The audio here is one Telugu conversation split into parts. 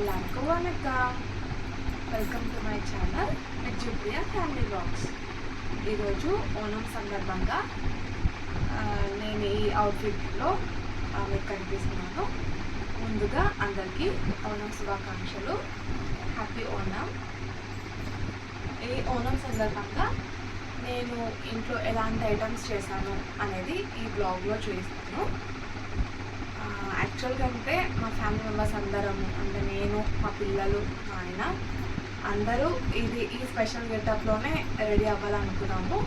అలా. అనుకోవాలక్క welcome to my channel family blogs ఈరోజు ఓనం సందర్భంగా నేను ఈ అవుట్ఫిట్లో ఆమె కనిపిస్తున్నాను. ముందుగా అందరికీ ఓనం శుభాకాంక్షలు. హ్యాపీ ఓనం ఈ ఓనం సందర్భంగా నేను ఇంట్లో ఎలాంటి ఐటమ్స్ చేశాను అనేది ఈ బ్లాగ్లో చూపిస్తాను. యాక్చువల్గా అంటే మా ఫ్యామిలీ మెంబర్స్ అందరం అంటే నేను మా పిల్లలు మా ఆయన అందరూ ఇది ఈ స్పెషల్ గెటప్లోనే రెడీ అవ్వాలనుకున్నాము.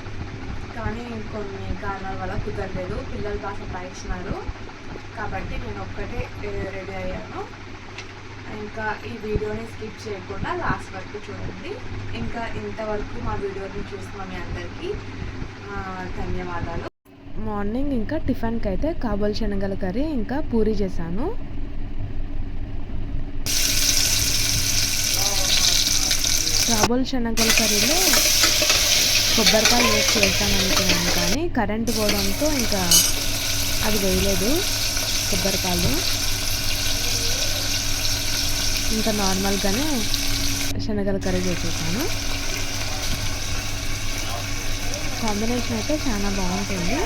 కానీ కొన్ని కారణాల వల్ల కుదరలేదు. పిల్లలు బాగా సతాయించినారు కాబట్టి నేను ఒక్కటే రెడీ అయ్యాను. ఇంకా ఈ వీడియోని స్కిప్ చేయకుండా లాస్ట్ వరకు చూడండి. ఇంకా ఇంతవరకు మా వీడియోని చూస్తున్న మీ అందరికీ ధన్యవాదాలు. మార్నింగ్ ఇంకా టిఫిన్కి అయితే కాబోల్ శనగల కర్రీ ఇంకా పూరి చేశాను. కాబోల్ శనగల కర్రీలో కొబ్బరికాయ వేసి చేస్తాను అనుకున్నాను కానీ కరెంట్ పోవడంతో ఇంకా అది వేయలేదు కొబ్బరికాయలు. ఇంకా నార్మల్గానే శనగల కర్రీ చేసేసాను. కాంబినేషన్ అయితే చాలా బాగుంటుంది.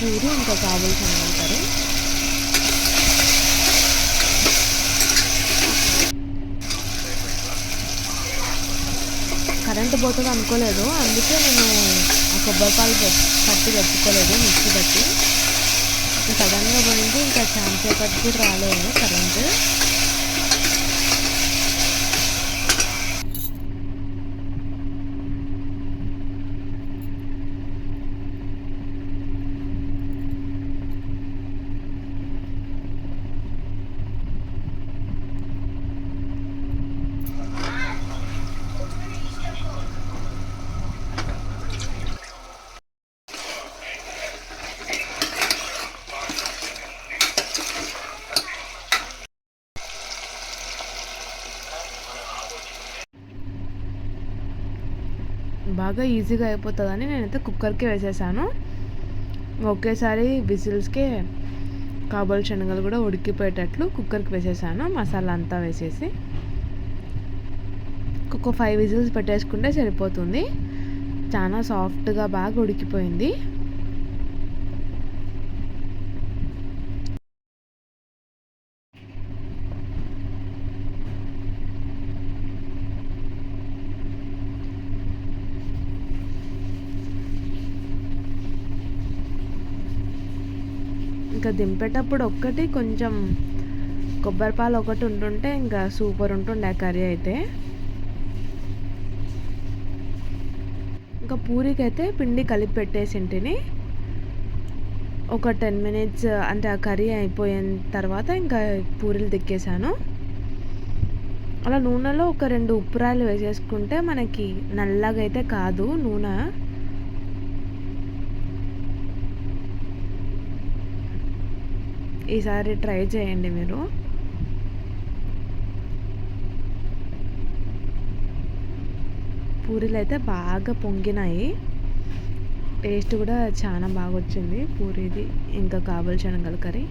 పూరి ఇంకా కాబుల్ శనగల కర్రీ కరెంట్ పోతుంది అనుకోలేదు. అందుకే నేను ఆ కొబ్బరిపాలు పట్టి పెట్టుకోలేదు మిక్సీ పట్టి. సడన్గా పోయింది ఇంకా చాలా సేపటి రాలేదు కరెంటు. బాగా ఈజీగా అయిపోతుందని నేనైతే కుక్కర్కి వేసేసాను. ఒకేసారి విజిల్స్కే కాబోలు శనగలు కూడా ఉడికిపోయేటట్లు కుక్కర్కి వేసేసాను మసాలా అంతా వేసేసి. ఒక ఫైవ్ విజిల్స్ పెట్టేసుకుంటే సరిపోతుంది. చాలా సాఫ్ట్గా బాగా ఉడికిపోయింది. ఇంకా దింపేటప్పుడు ఒక్కటి కొంచెం కొబ్బరి పాలు ఒకటి ఉంటుంటే ఇంకా సూపర్ ఉంటుండే ఆ కర్రీ అయితే. ఇంకా పూరికి అయితే పిండి కలిపి పెట్టేసింటిని ఒక టెన్ మినిట్స్ అంటే ఆ కర్రీ అయిపోయిన తర్వాత ఇంకా పూరీలు తిక్కేసాను అలా నూనెలో ఒక రెండు ఉప్పురాయలు వేసేసుకుంటే మనకి నల్లగా అయితే కాదు నూనె. ఈసారి ట్రై చేయండి మీరు. పూరీలు అయితే బాగా పొంగినాయి. టేస్ట్ కూడా చాలా బాగా వచ్చింది పూరీది ఇంకా కాబోల్ శనగల కర్రీ.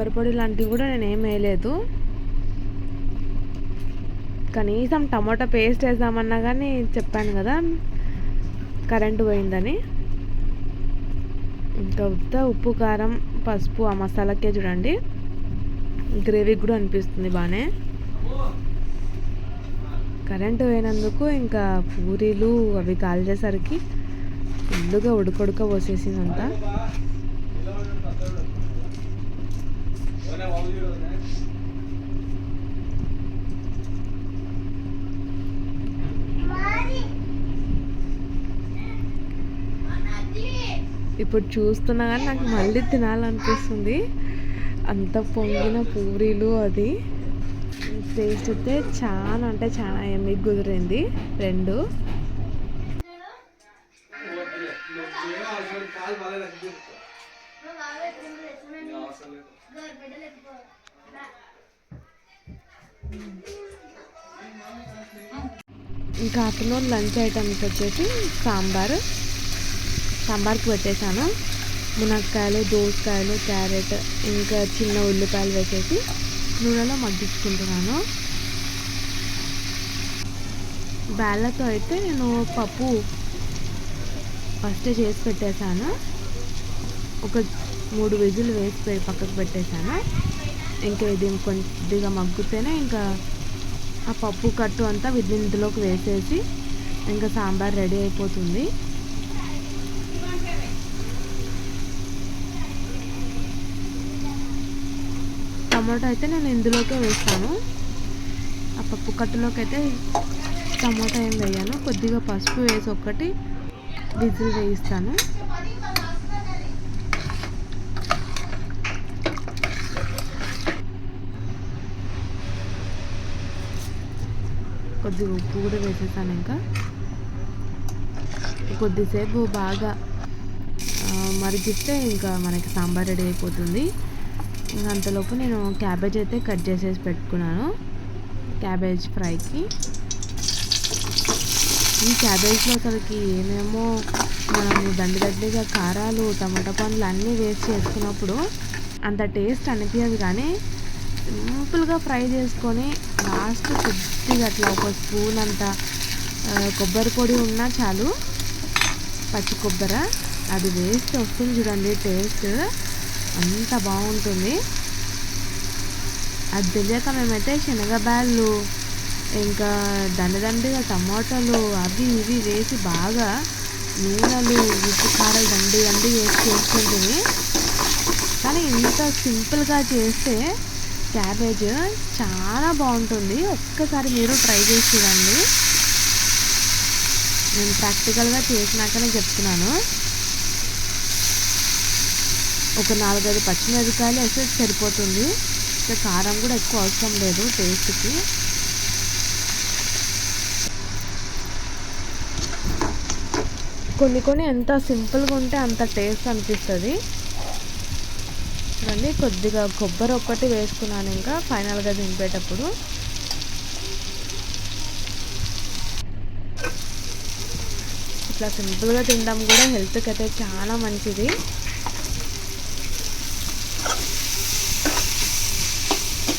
కొబ్బరి పొడి లాంటివి కూడా నేను ఏం వేయలేదు. కనీసం టమాటా పేస్ట్ వేద్దామన్నా కానీ చెప్పాను కదా కరెంటు పోయిందని. ఇంకా ఉత్త ఉప్పు కారం పసుపు ఆ మసాలాకే చూడండి. గ్రేవీ కూడా అనిపిస్తుంది బాగానే కరెంటు పోయినందుకు ఇంకా పూరీలు అవి కాల్చేసరికి ఫుల్లుగా ఉడకొడుక పోసేసిందంతా. ఇప్పుడు చూస్తున్నా కానీ నాకు మళ్ళీ తినాలనిపిస్తుంది. అంత పొంగిన పూరీలు అది. టేస్ట్ అయితే చాలా అంటే చాలా ఏమి కుదిరింది. రెండు. ఇంకా ఆఫ్టర్నూన్ లంచ్ ఐటమ్స్ వచ్చేసి సాంబార్. సాంబార్కి పెట్టేశాను. మునక్కాయలు దోసకాయలు క్యారెట్ ఇంకా చిన్న ఉల్లిపాయలు వేసేసి నూనెలో మగ్గించుకుంటున్నాను. బ్యాళ్ళతో అయితే నేను పప్పు ఫస్ట్ చేసి పెట్టేశాను. ఒక మూడు విజులు వేసి పె- పక్కకు పెట్టేశాను. ఇంకా ఇది కొద్దిగా మగ్గుతేనే ఇంకా ఆ పప్పు కట్టు అంతా వీటిని ఇందులోకి వేసేసి ఇంకా సాంబార్ రెడీ అయిపోతుంది. టమాటో అయితే నేను ఇందులోకే వేస్తాను. ఆ పప్పు కట్టులోకి అయితే టమాటా ఏం వేయాను. కొద్దిగా పసుపు వేసి ఒక్కటి విజిల్ వేయిస్తాను. కొద్దిగా ఉప్పు కూడా వేసేసాను ఇంకా. కొద్దిసేపు బాగా మరిగిస్తే ఇంకా మనకి సాంబార్ రెడీ అయిపోతుంది. ఇంకా అంతలోపు నేను క్యాబేజ్ అయితే కట్ చేసేసి పెట్టుకున్నాను క్యాబేజ్ ఫ్రైకి. ఈ క్యాబేజ్లో అసలుకి ఏమేమో మనము దండి దండిగా కారాలు టమాటా పండ్లు అన్నీ వేస్ట్ చేసుకున్నప్పుడు అంత టేస్ట్ అనిపించదు కానీ సింపుల్గా ఫ్రై చేసుకొని లాస్ట్ కొద్దిగా అట్లా ఒక స్పూన్ అంత కొబ్బరి పొడి ఉన్నా చాలు. పచ్చి కొబ్బరి. అది వేస్ట్ వస్తుంది చూడండి టేస్ట్ అంత బాగుంటుంది. అది తెలియక మేమైతే శనగబ్యాళ్ళు ఇంకా దండదండిగా టమాటాలు అవి ఇవి వేసి బాగా నూనెలు ఉప్పు కారాలు దండి దండి వేసి చేసుకుంటుంది కానీ ఇంత సింపుల్గా చేస్తే క్యాబేజ్ చాలా బాగుంటుంది. ఒక్కసారి మీరు ట్రై చేసి చూడండి. నేను ప్రాక్టికల్గా చేసినాకనే చెప్తున్నాను. ఒక నాలుగైదు పచ్చిమిరపకాయలు వేస్తే సరిపోతుంది. ఇంకా కారం కూడా ఎక్కువ అవసరం లేదు టేస్ట్కి. కొన్ని కొన్ని ఎంత సింపుల్గా ఉంటే అంత టేస్ట్ అనిపిస్తుంది. చూడండి కొద్దిగా కొబ్బరి ఒక్కటి వేసుకున్నాను ఇంకా ఫైనల్గా దింపేటప్పుడు. ఇట్లా సింపుల్గా తినడం కూడా హెల్త్కి అయితే చాలా మంచిది.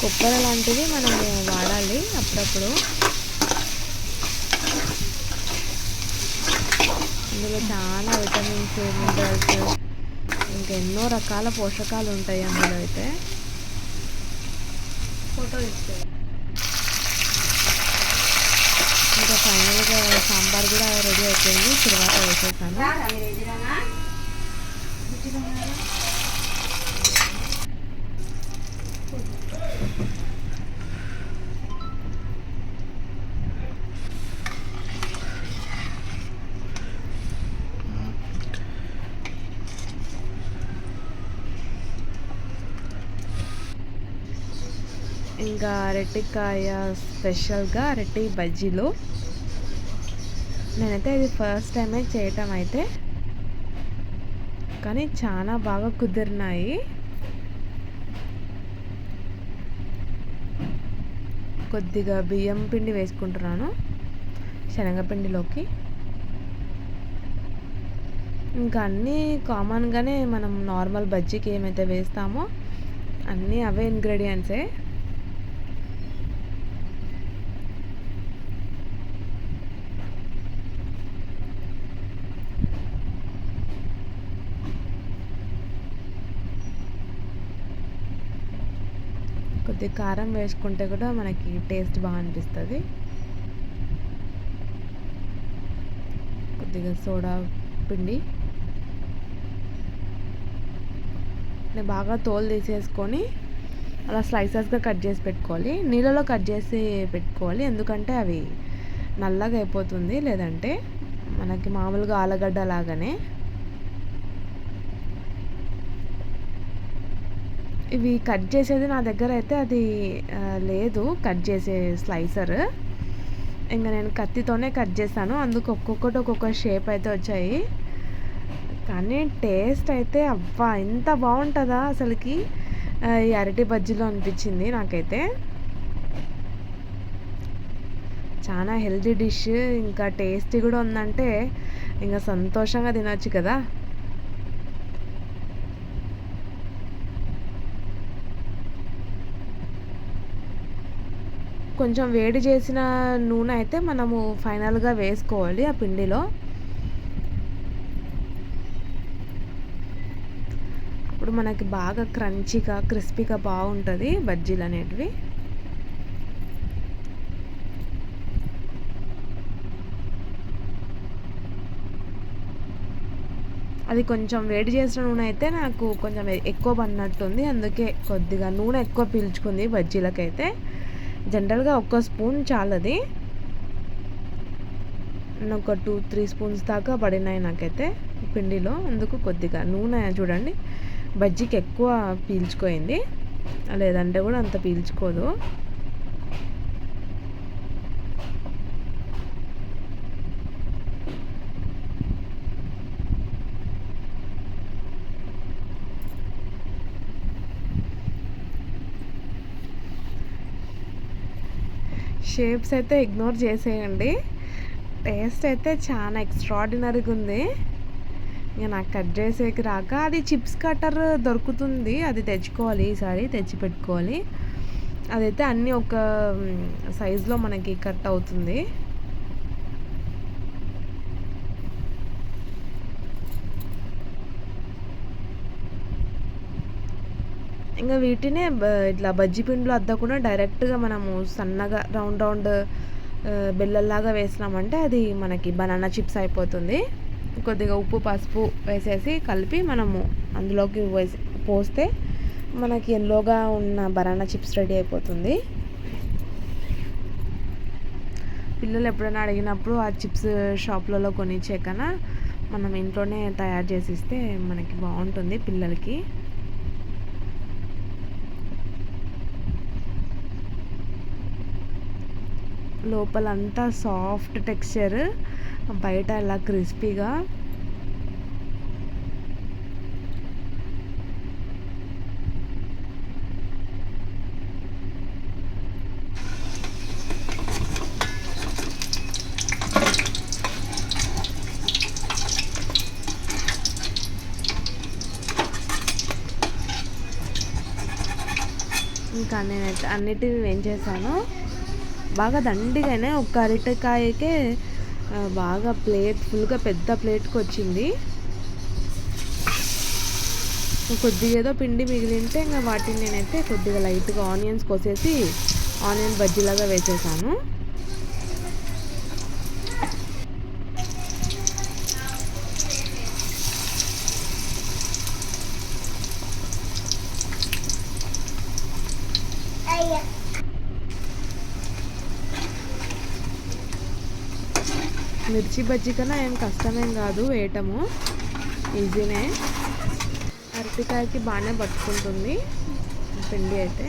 కొబ్బరి లాంటివి మనం వాడాలి అప్పుడప్పుడు. ఇందులో చాలా విటమిన్స్ మినరల్స్ ఇంకా ఎన్నో రకాల పోషకాలు ఉంటాయి అందులో అయితే. ఫోటో ఇస్తే ఇంకా ఫైనల్గా సాంబార్ కూడా రెడీ అయిపోయింది. తర్వాత వేసేసాను. ఇంకా అరటికాయ స్పెషల్గా అరటి బజ్జీలు నేనైతే ఇది ఫస్ట్ టైమే చేయటం అయితే. కానీ చాలా బాగా కుదిరినాయి. కొద్దిగా బియ్యం పిండి వేసుకుంటున్నాను. శనగపిండిలోకి. ఇంకా అన్నీ కామన్గానే మనం నార్మల్ బజ్జీకి ఏమైతే వేస్తామో అన్నీ అవే ఇంగ్రీడియంట్సే కొద్దిగా కారం వేసుకుంటే కూడా మనకి టేస్ట్ బాగా అనిపిస్తుంది. కొద్దిగా సోడా పిండి. నేను బాగా తోలు తీసేసుకొని అలా స్లైసెస్గా కట్ చేసి పెట్టుకోవాలి. నీళ్ళలో కట్ చేసి పెట్టుకోవాలి. ఎందుకంటే అవి నల్లగా అయిపోతుంది. లేదంటే మనకి మామూలుగా ఆలుగడ్డ లాగానే ఇవి కట్ చేసేది నా దగ్గర అయితే అది లేదు. కట్ చేసే స్లైసర్. ఇంకా నేను కత్తితోనే కట్ చేస్తాను. అందుకు ఒక్కొక్కటి ఒక్కొక్క షేప్ అయితే వచ్చాయి. కానీ టేస్ట్ అయితే అబ్బా ఎంత బాగుంటుందా అసలుకి? ఈ అరటి బజ్జీలో అనిపించింది నాకైతే. చాలా హెల్తీ డిష్ ఇంకా టేస్టీ కూడా ఉందంటే ఇంకా సంతోషంగా తినొచ్చు కదా. కొంచెం వేడి చేసిన నూనె అయితే మనము ఫైనల్గా వేసుకోవాలి ఆ పిండిలో. ఇప్పుడు మనకి బాగా క్రంచీగా క్రిస్పీగా బాగుంటుంది బజ్జీలు అనేటివి. అది కొంచెం వేడి చేసిన నూనె అయితే నాకు కొంచెం ఎక్కువ పడినట్టుంది. అందుకే కొద్దిగా నూనె ఎక్కువ పీల్చుకుంది బజ్జీలకైతే. జనరల్గా ఒక్క స్పూన్ చాలది. ఒక టూ త్రీ స్పూన్స్ దాకా పడినాయి నాకైతే పిండిలో. అందుకు కొద్దిగా నూనె చూడండి. బజ్జీకి ఎక్కువ పీల్చుకోయింది. లేదంటే కూడా అంత పీల్చుకోదు. షేప్స్ అయితే ఇగ్నోర్ చేసేయండి. టేస్ట్ అయితే చాలా ఎక్స్ట్రాడినరీగా ఉంది. ఇక నాకు కట్ చేసేకి రాక అది చిప్స్ కట్టర్ దొరుకుతుంది. అది తెచ్చుకోవాలి ఈసారి తెచ్చి పెట్టుకోవాలి. అదైతే అన్నీ ఒక సైజులో మనకి కట్ అవుతుంది. ఇంకా వీటినే బ- ఇట్లా బజ్జీ పిండిలో అద్దకుండా డైరెక్ట్గా మనము సన్నగా రౌండ్ రౌండ్ ఆ, బెల్లల్లాగా వేసినామంటే అది మనకి బనానా చిప్స్ అయిపోతుంది. కొద్దిగా ఉప్పు పసుపు వేసేసి కలిపి మనము అందులోకి వేసి పోస్తే మనకి ఎల్లోగా ఉన్న బనానా చిప్స్ రెడీ అయిపోతుంది. పిల్లలు ఎప్పుడైనా అడిగినప్పుడు ఆ చిప్స్ షాప్లలో కొనిచ్చే కన్నా మనం ఇంట్లోనే తయారు చేసి ఇస్తే మనకి బాగుంటుంది పిల్లలకి. లోపలంతా సాఫ్ట్ టెక్స్చర్ బయట ఇలా క్రిస్పీగా. ఇంకా నేనైతే అన్నిటివి వేయించేసాను చేశాను? బాగా దండిగానే ఒక అరటికాయకే బాగా ప్లేట్ ఫుల్గా పెద్ద ప్లేట్కి వచ్చింది. కొద్దిగా ఏదో పిండి మిగిలింటే ఇంకా వాటిని నేనైతే కొద్దిగా లైట్గా ఆనియన్స్ కోసేసి ఆనియన్ బజ్జీలాగా వేసేసాను. మిర్చి బజ్జీ కన్నా ఏం కష్టమేం కాదు వేయటము. ఈజీనే అరటికాయకి బాగానే పట్టుకుంటుంది. పిండి అయితే.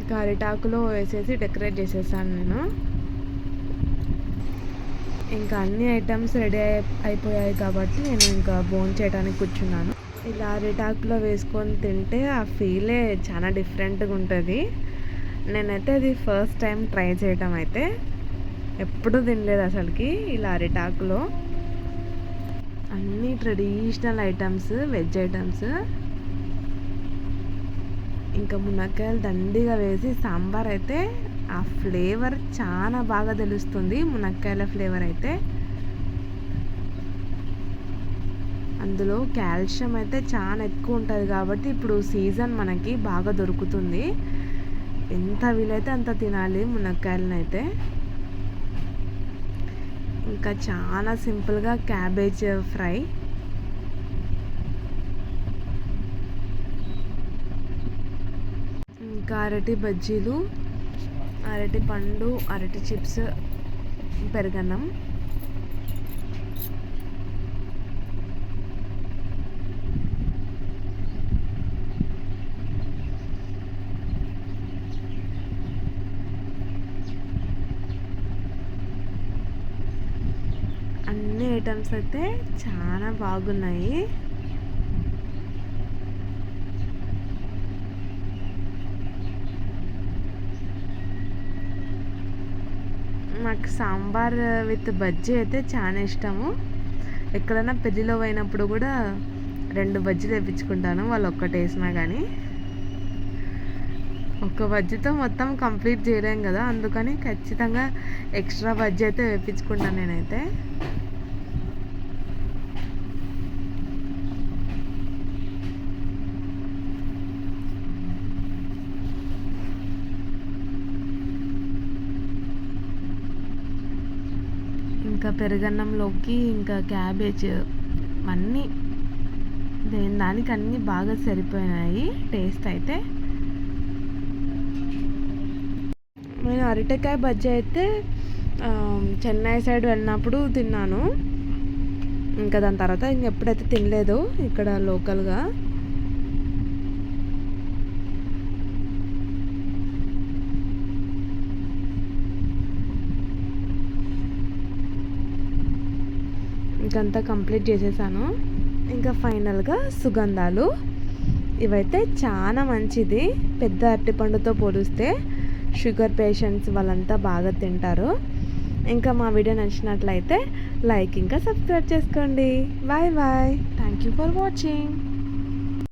ఇంకా అరిటాకులో వేసేసి డెకరేట్ చేసేసాను నేను. ఇంకా అన్ని ఐటమ్స్ రెడీ అయి అయిపోయాయి కాబట్టి నేను ఇంకా బోన్ చేయడానికి కూర్చున్నాను. ఇలా అరిటాకులో వేసుకొని తింటే ఆ ఫీలే చాలా డిఫరెంట్గా ఉంటుంది. నేనైతే అది ఫస్ట్ టైం ట్రై చేయటం అయితే. ఎప్పుడూ తినలేదు అసలుకి ఇలా అరిటాకులో. అన్ని ట్రెడిషనల్ ఐటమ్స్ వెజ్ ఐటమ్స్. ఇంకా మునక్కాయలు దండిగా వేసి సాంబార్ అయితే ఆ ఫ్లేవర్ చాలా బాగా తెలుస్తుంది. మునక్కాయల ఫ్లేవర్ అయితే. అందులో కాల్షియం అయితే చాలా ఎక్కువ ఉంటుంది కాబట్టి ఇప్పుడు సీజన్ మనకి బాగా దొరుకుతుంది. ఎంత వీలైతే అంత తినాలి మునక్కాయలను అయితే. ఇంకా చాలా సింపుల్గా క్యాబేజ్ ఫ్రై. ఇంకా అరటి బజ్జీలు అరటి పండు అరటి చిప్స్ పెరగన్నం. అన్ని ఐటమ్స్ అయితే చాలా బాగున్నాయి. నాకు సాంబార్ విత్ బజ్జీ అయితే చాలా ఇష్టము. ఎక్కడైనా పెళ్ళిలో పోయినప్పుడు కూడా రెండు బజ్జీలు వేయించుకుంటాను వాళ్ళు ఒక్కటి వేసినా కానీ ఒక్క బజ్జీతో మొత్తం కంప్లీట్ చేయలేం కదా అందుకని ఖచ్చితంగా ఎక్స్ట్రా బజ్జీ అయితే వేయించుకుంటాను నేనైతే. ఇంకా పెరుగన్నంలోకి ఇంకా క్యాబేజ్ అన్నీ దేని దానికి అన్నీ బాగా సరిపోయినాయి. టేస్ట్ అయితే నేను అరటికాయ బజ్జీ అయితే చెన్నై సైడ్ వెళ్ళినప్పుడు తిన్నాను. ఇంకా దాని తర్వాత ఇంక ఎప్పుడైతే తినలేదు ఇక్కడ లోకల్గా. అంతా కంప్లీట్ చేసేసాను. ఇంకా ఫైనల్గా సుగంధాలు. ఇవైతే చాలా మంచిది. పెద్ద అరటిపండుతో పోలిస్తే షుగర్ పేషెంట్స్ వాళ్ళంతా బాగా తింటారు. ఇంకా మా వీడియో నచ్చినట్లయితే లైక్ ఇంకా సబ్స్క్రైబ్ చేసుకోండి. Bye bye. Thank you for watching